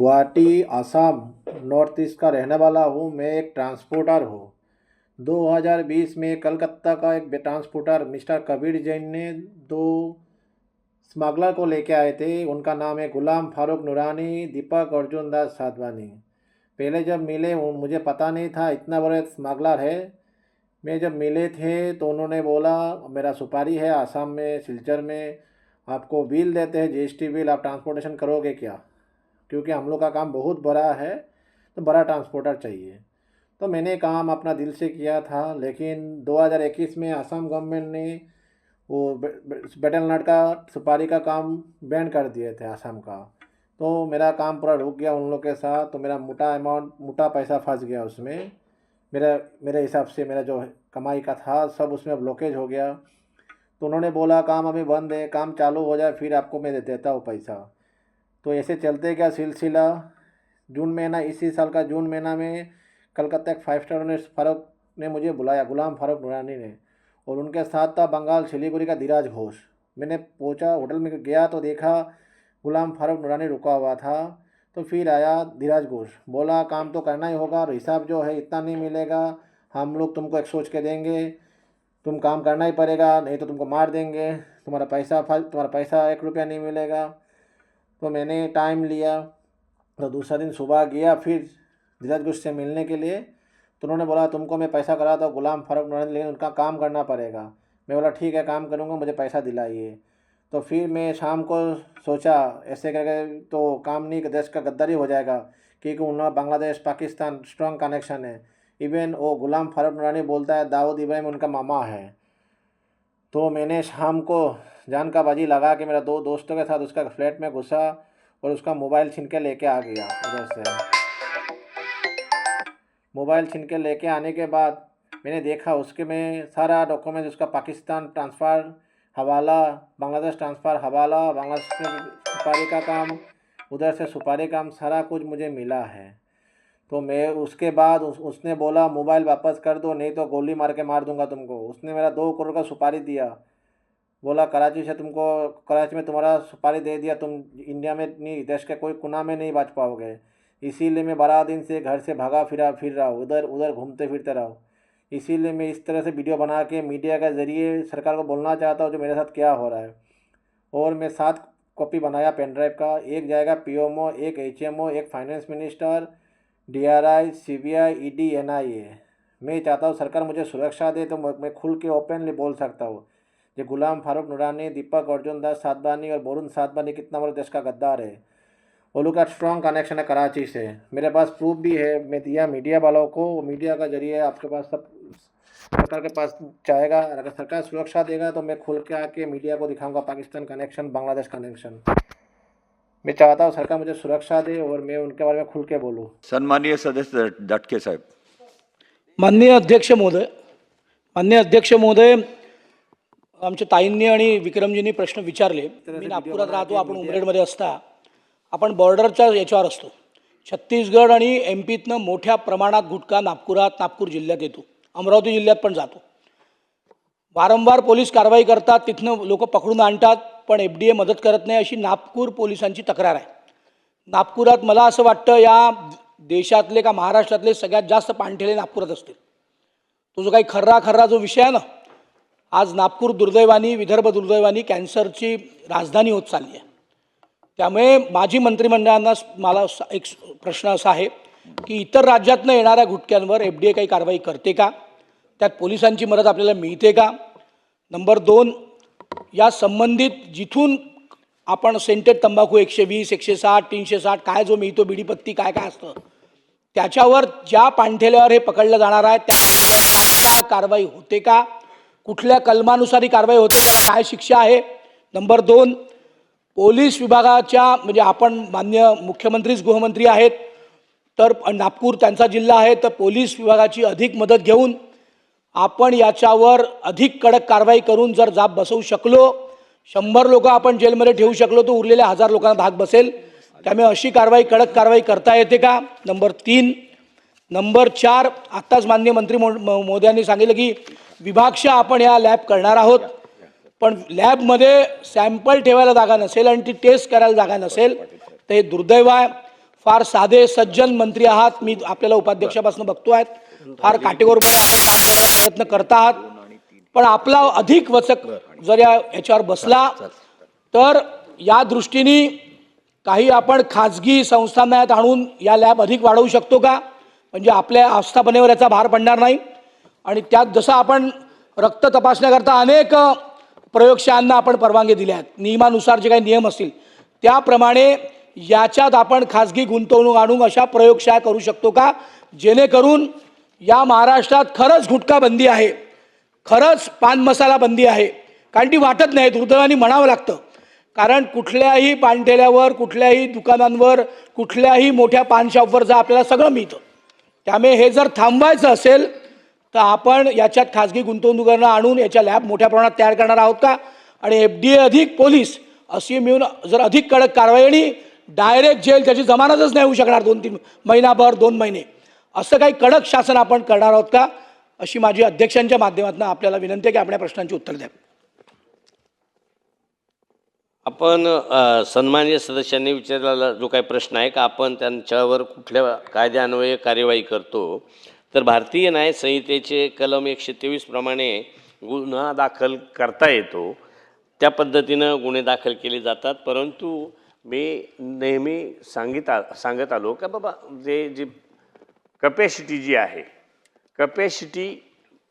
Guwahati, Assam, north east का रहने वाला हूँ। मैं एक ट्रांसपोर्टर हूँ। 2020 में कलकत्ता का एक ट्रांसपोर्टर मिस्टर कबीर जैन ने दो स्मगलर को लेके आए थे। उनका नाम है गुलाम फारूक नूरानी, दीपक अर्जुन दास साधवानी। पहले जब मिले मुझे पता नहीं था इतना बड़े स्मगलर है। मैं जब मिले थे तो उन्होंने बोला, मेरा सुपारी है, आसाम में, सिलचर में, आपको बिल देते हैं, जीएसटी बिल, आप ट्रांसपोर्टेशन करोगे क्या? क्योंकि हम लोग का काम बहुत बड़ा है तो बड़ा ट्रांसपोर्टर चाहिए। तो मैंने काम अपना दिल से किया था, लेकिन 2021 में असम गवर्नमेंट ने वो बेटल नट का सुपारी का काम बैन कर दिए थे असम का। तो मेरा काम पूरा रुक गया उन लोग के साथ तो मेरा मोटा अमाउंट मोटा पैसा फंस गया उसमें। मेरा, मेरे हिसाब से मेरा जो कमाई का था, सब उसमें ब्लॉकेज हो गया। तो उन्होंने बोला, काम अभी बंद है, काम चालू हो जाए, फिर आपको मैं दे देता हूँ पैसा। तो ऐसे चलते क्या सिलसिला। जून महीना, इसी साल का जून महीना में कलकत्ता एक फाइव स्टार ने फारूक ने मुझे बुलाया, गुलाम फारूक नूरानी ने। और उनके साथ था बंगाल सिलीगुड़ी का धीराज घोष। मैंने पहुँचा, होटल में गया तो देखा गुलाम फारूक नूरानी रुका हुआ था। तो फिर आया धीराज घोष। बोला, काम तो करना ही होगा, और हिसाब जो है इतना नहीं मिलेगा। हम लोग तुमको एक सोच के देंगे। तुम काम करना ही पड़ेगा, नहीं तो तुमको मार देंगे। तुम्हारा पैसा तुम्हारा पैसा एक रुपया नहीं मिलेगा। तो मैंने टाइम लिया तो दूसरा दिन सुबह गया फिर धीरज घोष से मिलने के लिए। तो उन्होंने बोला, तुमको मैं पैसा करा था गुलाम फारूक नूरानी लेकिन उनका काम करना पड़ेगा। मैं बोला, ठीक है, काम करूँगा, मुझे पैसा दिलाइए। तो फिर मैं शाम को सोचा, ऐसे करके तो काम नहीं, देश का गद्दारी हो जाएगा, क्योंकि उन बांग्लादेश, पाकिस्तान स्ट्रॉन्ग कनेक्शन है। इवन वो गुलाम फारूक नूरानी बोलता है, दाऊद इब्राहिम उनका मामा है। तो मैंने शाम को जान का बाजी लगा के मेरा दो दोस्तों के साथ उसका फ्लैट में घुसा और उसका मोबाइल छीन के लेके आ गया उधर से। मोबाइल छीन के लेके आने के बाद मैंने देखा उसके में सारा डॉक्यूमेंट उसका पाकिस्तान ट्रांसफ़र हवाला, बांग्लादेश ट्रांसफ़र हवाला, बांग्लादेश सुपारी का काम, उधर से सुपारी काम, सारा कुछ मुझे मिला है। तो मैं उसके बाद उस, उसने बोला मोबाइल वापस कर दो नहीं तो गोली मार के मार दूँगा तुमको। उसने मेरा दो करोड़ का सुपारी दिया। बोला कराची से तुमको कराची में तुम्हारा सुपारी दे दिया तुम इंडिया में नहीं देश के कोई कोना में नहीं बच पाओगे। इसीलिए मैं बारह दिन से घर से भागा फिरा फिर रहा हूँ उधर उधर घूमते फिरते रहा इसीलिए मैं इस तरह से वीडियो बना के मीडिया के ज़रिए सरकार को बोलना चाहता हूँ जो मेरे साथ क्या हो रहा है। और मैं सात कॉपी बनाया पेन ड्राइव का एक जाएगा पीएमओ एक एचएमओ एक finance minister D R I C B I E D N I A मैं चाहता हूँ सरकार मुझे सुरक्षा दे तो मैं खुल के ओपनली बोल सकता हूँ। जो गुलाम फारूक नूरानी, दीपक अर्जुन दास साधवानी और बोरुन साधवानी कितना बड़ा देश का गद्दार है। वो लोग का स्ट्रॉन्ग कनेक्शन है कराची से। मेरे पास प्रूफ भी है, मैं दिया मीडिया वालों को। मीडिया का ज़रिए आपके पास सब सरकार के पास चाहेगा अगर सरकार सुरक्षा देगा तो मैं खुल के आके मीडिया को दिखाऊँगा, पाकिस्तान कनेक्शन बांग्लादेश कनेक्शन मैं चाहता हूँ सरकार मुझे सुरक्षा दे और मैं उनके बारे में खुल के बोलूँ। सन्माननीय सदस्य दटके साहेब। माननीय अध्यक्ष महोदय माननीय अध्यक्ष महोदय आमच्या ताईंनी आणि विक्रमजींनी प्रश्न विचारले. मी नागपुरात राहतो आपण उमरेडमध्ये असता. आपण बॉर्डरच्या याच्यावर असतो. छत्तीसगड आणि एम पीतनं मोठ्या प्रमाणात गुटखा नागपुरात नागपूर जिल्ह्यात येतो. अमरावती जिल्ह्यात पण जातो. वारंवार पोलीस कारवाई करतात तिथनं लोक पकडून आणतात. पण एफ डी ए मदत करत नाही अशी नागपूर पोलिसांची तक्रार आहे. नागपुरात मला असं वाटतं या देशातले का महाराष्ट्रातले सगळ्यात जास्त पाणठेले नागपुरात असतील. तो जो काही खर्रा खर्रा जो विषय आहे ना आज नागपूर दुर्दैवानी विदर्भ दुर्दैवानी कॅन्सरची राजधानी होत चालली आहे. त्यामुळे माजी मंत्रिमंडळांना मला एक प्रश्न असा आहे की इतर राज्यातनं येणाऱ्या गुटख्यांवर एफ डी ए काही कारवाई करते का? त्यात पोलिसांची मदत आपल्याला मिळते का? नंबर दोन या संबंधित जिथून आपण सेंटेड तंबाखू एकशे वीस एकशे साठ तीनशे साठ काय जो मिळतो बिडीपत्ती काय काय असतं त्याच्यावर ज्या पाणठेल्यावर हे पकडलं जाणार आहे त्या कारवाई होते का? कुठल्या कलमानुसार ही कारवाई होते त्याला काय शिक्षा आहे? नंबर दोन पोलीस विभागाच्या म्हणजे आपण मान्य मुख्यमंत्रीच गृहमंत्री आहेत तर नागपूर त्यांचा जिल्हा आहे तर पोलीस विभागाची अधिक मदत घेऊन आपण याच्यावर अधिक कडक कारवाई करून जर जाब बसवू शकलो शंभर लोक आपण जेलमध्ये ठेवू शकलो तर उरलेल्या हजार लोकांना धाक बसेल. त्यामुळे अशी कारवाई कडक कारवाई करता येते का? नंबर तीन. नंबर चार आत्ताच मान्य मंत्री मो महो- यांनी सांगितलं की विभागशा आपण या लॅब करणार आहोत. पण लॅबमध्ये सॅम्पल ठेवायला जागा नसेल आणि ती टेस्ट करायला जागा नसेल तर हे दुर्दैव आहे. फार साधे सज्जन मंत्री आहात. मी आपल्याला उपाध्यक्षापासून बघतो आहेत फार काटेकोरपणे आपण काम करण्याचा प्रयत्न करत आहात पण आपला अधिक वचक जर या याच्यावर बसला तर या दृष्टीने काही आपण खाजगी संस्थांना आणून या लॅब अधिक वाढवू शकतो का? म्हणजे आपल्या आस्थापनेवर याचा भार पडणार नाही. आणि त्यात जसं आपण रक्त तपासण्याकरता अनेक प्रयोगशाळांना आपण परवानगी दिल्या आहेत. नियमानुसार जे काही नियम असतील त्याप्रमाणे याच्यात आपण खाजगी गुंतवणूक आणून अशा प्रयोगशाळा करू शकतो का? जेणेकरून या महाराष्ट्रात खरंच गुटखा बंदी आहे. खरंच पान मसाला बंदी आहे. कारण ती वाटत नाही दुर्दैवाने म्हणावं लागतं. कारण कुठल्याही पानठेल्यावर कुठल्याही दुकानांवर कुठल्याही मोठ्या पानशॉपवर जर जा आपल्याला सगळं मिळतं. त्यामुळे हे जर थांबवायचं असेल तर आपण याच्यात खाजगी गुंतवणुकांना आणून याच्या लॅब मोठ्या प्रमाणात तयार करणार आहोत का? आणि एफ डी ए अधिक पोलीस अशी मिळून जर अधिक कडक कारवाई आणि डायरेक्ट जेल त्याची जमानतच नाही होऊ शकणार दोन तीन महिनाभर दोन महिने. असं काही कडक शासन आपण करणार आहोत का? अशी माझी अध्यक्षांच्या माध्यमातून आपल्याला विनंती आहे की आपल्या प्रश्नांची उत्तर द्या आपण सन्मान्य सदस्यांनी विचारलेला जो काही प्रश्न आहे का आपण त्यांच्यावर कुठल्या कायद्यान्वये कार्यवाही करतो? तर भारतीय न्याय संहितेचे कलम एकशे तेवीस प्रमाणे गुन्हा दाखल करता येतो. त्या पद्धतीनं गुन्हे दाखल केले जातात. परंतु मी नेहमी सांगित सांगत आलो का बाबा जे जे कपॅसिटी जी आहे कपॅसिटी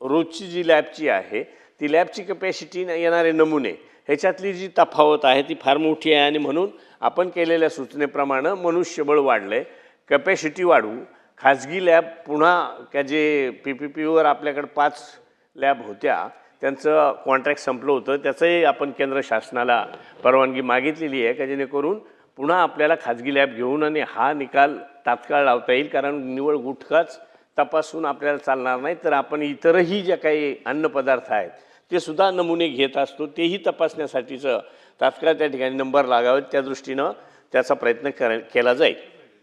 रोजची जी लॅबची आहे ती लॅबची कपॅसिटी येणारे नमुने ह्याच्यातली जी तफावत आहे ती फार मोठी आहे आणि म्हणून आपण केलेल्या सूचनेप्रमाणे मनुष्यबळ वाढलं आहे कपॅसिटी वाढवू. खाजगी लॅब पुन्हा त्या जे पी पी पीवर आपल्याकडे पाच लॅब होत्या त्यांचं कॉन्ट्रॅक्ट संपलं होतं त्याचंही आपण केंद्र शासनाला परवानगी मागितलेली आहे का जेणेकरून पुन्हा आपल्याला खाजगी लॅब घेऊन आणि हा निकाल तात्काळ लावता येईल कारण निवळ गुटखाच तपासून आपल्याला चालणार नाही तर आपण इतरही ज्या काही अन्नपदार्थ आहेत ते सुद्धा नमुने घेत असतो तेही तपासण्यासाठीचं तात्काळ त्या ठिकाणी नंबर लागावेत त्या दृष्टीनं त्याचा प्रयत्न कर केला जाईल.